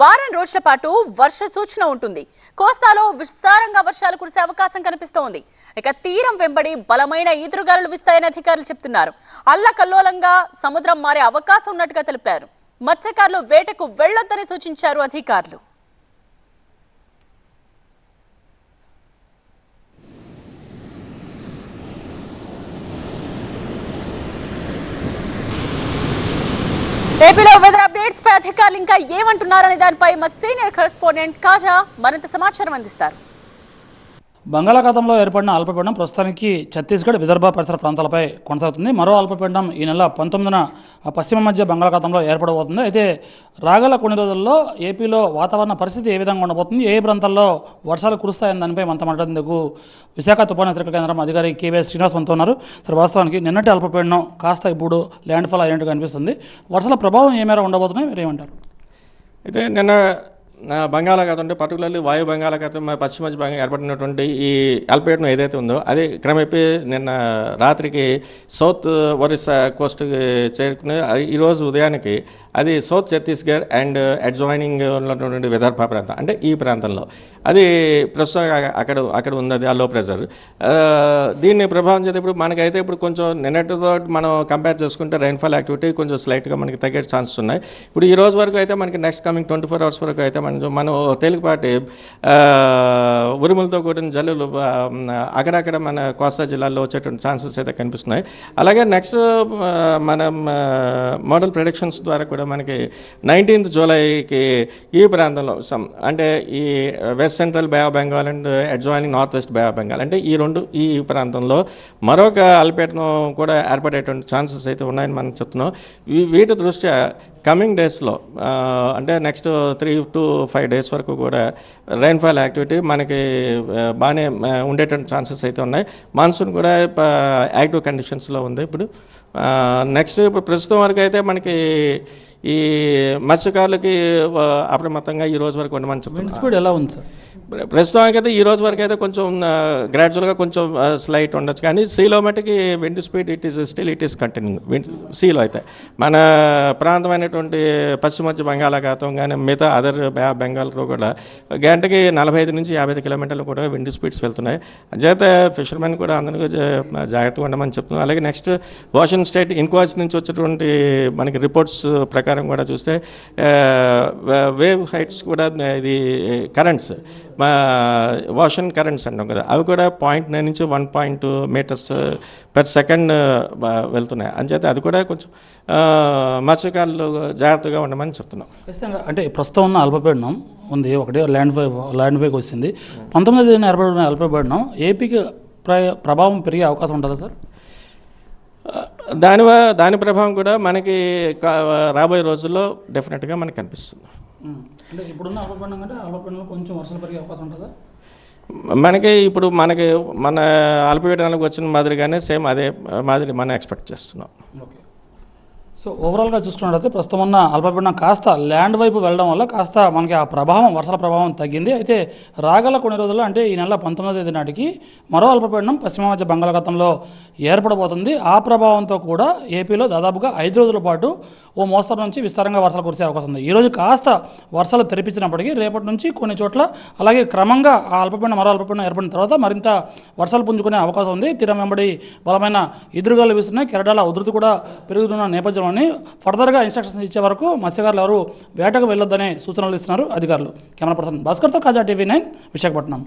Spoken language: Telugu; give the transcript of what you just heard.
వారం రోజుల పాటు వర్ష సూచన ఉంటుంది. కోస్తాలో విస్తారంగా వర్షాలు కురిసే అవకాశం కనిపిస్తోంది. ఇక తీరం వెంబడి బలమైన ఈదురుగాలు విస్తాయని అధికారులు చెప్తున్నారు. అల్లకల్లోలంగా సముద్రం మారే అవకాశం ఉన్నట్టుగా తెలిపారు. మత్స్యకారులు వేటకు వెళ్ళొద్దని సూచించారు అధికారులు. ఏపీలో వెదర్ అప్డేట్స్ పై అధికారులు ఇంకా ఏమంటున్నారనే దానిపై మా సీనియర్ కరెస్పాండెంట్ కాజా మరింత సమాచారం అందిస్తారు. బంగాళాఖాతంలో ఏర్పడిన అల్పపీడనం ప్రస్తుతానికి ఛత్తీస్గఢ్ విదర్భ పరిసర ప్రాంతాలపై కొనసాగుతుంది. మరో అల్పపీడనం ఈ నెల పంతొమ్మిదిన పశ్చిమ మధ్య బంగాళాఖాతంలో ఏర్పడబోతుంది. అయితే రాగల కొన్ని రోజుల్లో ఏపీలో వాతావరణ పరిస్థితి ఏ విధంగా ఉండబోతుంది? ఏ ప్రాంతాల్లో వర్షాలు కురుస్తాయని దానిపై మనతో మాట్లాడేందుకు విశాఖ తుఫాను హెచ్చరికల కేంద్రం అధికారి కేవీఎస్ శ్రీనివాస్ మనతో ఉన్నారు. సార్ వాస్తవానికి నిన్నటి అల్పపీడనం కాస్త ఇప్పుడు ల్యాండ్ ఫాల్ అయినట్టుగా అనిపిస్తుంది. వర్షాల ప్రభావం ఏ మేర ఉండబోతున్నాయి? మీరు ఏమంటారు? అయితే నిన్న బంగాళాఖాతం అంటే పర్టికులర్లీ వాయు బంగాళాఖాతం పశ్చిమ మధ్య భాగంగా ఏర్పడినటువంటి ఈ అల్పపీడనం ఏదైతే ఉందో అది క్రమేపీ నిన్న రాత్రికి సౌత్ ఒరిస్సా కోస్ట్కి చేరుకుని ఈరోజు ఉదయానికి అది south Chhattisgarh and uh, adjoining ఉన్నటువంటి విదర్భ ప్రాంతం. అంటే ఈ ప్రాంతంలో. అది ప్రస్తుతం అక్కడ అక్కడ ఉన్నది ఆ లో ప్రెజర్ దీన్ని ప్రభావం చేస్తే ఇప్పుడు మనకైతే ఇప్పుడు కొంచెం నిన్నటితో మనం కంపేర్ చేసుకుంటే రైన్ఫాల్ యాక్టివిటీ కొంచెం స్లైట్గా మనకి తగ్గే ఛాన్సెస్ ఉన్నాయి. ఇప్పుడు ఈ రోజు వరకు అయితే మనకి next coming twenty four hours వరకు అయితే మనం మనం తేలికపాటి ఉరుములతో కూడిన జల్లులు అక్కడక్కడ మన కోస్తా జిల్లాల్లో వచ్చేటువంటి ఛాన్సెస్ అయితే కనిపిస్తున్నాయి. అలాగే నెక్స్ట్ మనం మోడల్ ప్రొడక్షన్స్ ద్వారా కూడా మనకి నైన్టీన్త్ జూలైకి ఈ ప్రాంతంలో సమ్ అంటే ఈ west central bay of Bengal and adjoining north west bay of Bengal అంటే ఈ రెండు ఈ ప్రాంతంలో మరొక అల్పేటను కూడా ఏర్పడేటువంటి ఛాన్సెస్ అయితే ఉన్నాయని మనం చెప్తున్నాం. వీటి దృష్ట్యా కమింగ్ డేస్లో అంటే next three to five days వరకు కూడా రైన్ఫాల్ యాక్టివిటీ మనకి బాగానే ఉండేటువంటి ఛాన్సెస్ అయితే ఉన్నాయి. మాన్సూన్ కూడా యాక్టివ్ కండిషన్స్లో ఉంది. ఇప్పుడు నెక్స్ట్ ఇప్పుడు ప్రస్తుతం వరకు అయితే మనకి ఈ మత్స్యకారులకి అప్రమత్తంగా ఈ రోజు వరకు ఉండమని చెప్తున్నాం. ఎలా ఉంది సార్ ప్రస్తుతానికి అయితే ఈ రోజు వరకు అయితే కొంచెం గ్రాడ్యువల్గా కొంచెం స్లైట్ ఉండొచ్చు. కానీ సీలో మటుకి wind speed it is still it is continue wind సీలో అయితే. మన ప్రాంతమైనటువంటి పశ్చిమ మధ్య బంగాళాఖాతం కానీ మిగతా అదర్ బెంగాల్లో కూడా గంటకి నలభై ఐదు నుంచి యాభై ఐదు కిలోమీటర్లు కూడా విండ్ స్పీడ్స్ వెళ్తున్నాయి. అదే ఫిషర్మెన్ కూడా అందరికీ జాగ్రత్తగా ఉండమని చెప్తున్నాం అలాగే నెక్స్ట్ వాషింగ్ స్టేట్ ఇన్క్వైరీస్ నుంచి వచ్చేటువంటి మనకి రిపోర్ట్స్ ప్రకారం కూడా చూస్తే వేవ్ హైట్స్ కూడా ఇది కరెంట్స్ మా వాషన్ కరెంట్స్ అంటాం కదా అవి కూడా పాయింట్ నైన్ నుంచి one point meters per second వెళ్తున్నాయి. అంచేత అది కూడా కొంచెం ఆ, మత్స్యకారులు జాగ్రత్తగా ఉండమని చెప్తున్నాం. ఖచ్చితంగా అంటే ప్రస్తుతం ఉన్న అల్పపీడనం ఉంది. ఒకటి ల్యాండ్ వే ల్యాండ్ వేకి వచ్చింది. పంతొమ్మిది తేదీన ఏర్పడిన అల్పపీడనం ఏపీకి ప్ర ప్రభావం పెరిగే అవకాశం ఉంటుందా సార్? దాని దాని ప్రభావం కూడా మనకి రాబోయే రోజుల్లో డెఫినెట్గా మనకు కనిపిస్తుంది. అంటే ఇప్పుడున్న కంటే కొంచెం వర్షాలు పెరిగే అవకాశం ఉంటుందా? మనకి ఇప్పుడు మనకి మన అల్పపీడనాలకు వచ్చిన మాదిరిగానే సేమ్ అదే మాదిరి మనం ఎక్స్పెక్ట్ చేస్తున్నాం. ఓకే. సో ఓవరాల్గా చూసుకున్నట్లయితే ప్రస్తుతం ఉన్న అల్పపీడనం కాస్త ల్యాండ్ వైపు వెళ్ళడం వల్ల కాస్త మనకి ఆ ప్రభావం వర్షాల ప్రభావం తగ్గింది. అయితే రాగల కొన్ని రోజుల్లో అంటే ఈ నెల పంతొమ్మిదో తేదీ నాటికి మరో అల్పపీడనం పశ్చిమ మధ్య బంగాళాఖాతంలో ఏర్పడబోతుంది. ఆ ప్రభావంతో కూడా ఏపీలో దాదాపుగా ఐదు రోజుల పాటు ఓ మోస్తరు నుంచి విస్తారంగా వర్షాలు కురిసే అవకాశం ఉంది. ఈరోజు కాస్త వర్షాలు తెరిపించినప్పటికీ రేపటి నుంచి కొన్ని చోట్ల అలాగే క్రమంగా ఆ అల్పపీడనం మరో అల్పపీడనం ఏర్పడిన తర్వాత మరింత వర్షాలు పుంజుకునే అవకాశం ఉంది. తీరం వెంబడి బలమైన ఎదురుగాలు వీస్తున్నాయి. కెరటాల ఉధృతి కూడా పెరుగుతున్న నేపథ్యంలోని ఫర్దర్గా ఇన్స్ట్రక్షన్స్ ఇచ్చే వరకు మత్స్యకారులు ఎవరు వేటకు వెళ్ళొద్దనే సూచనలు ఇస్తున్నారు అధికారులు. కెమెరా పర్సన్ భాస్కర్తో కాజా టీవీ నైన్ విశాఖపట్నం.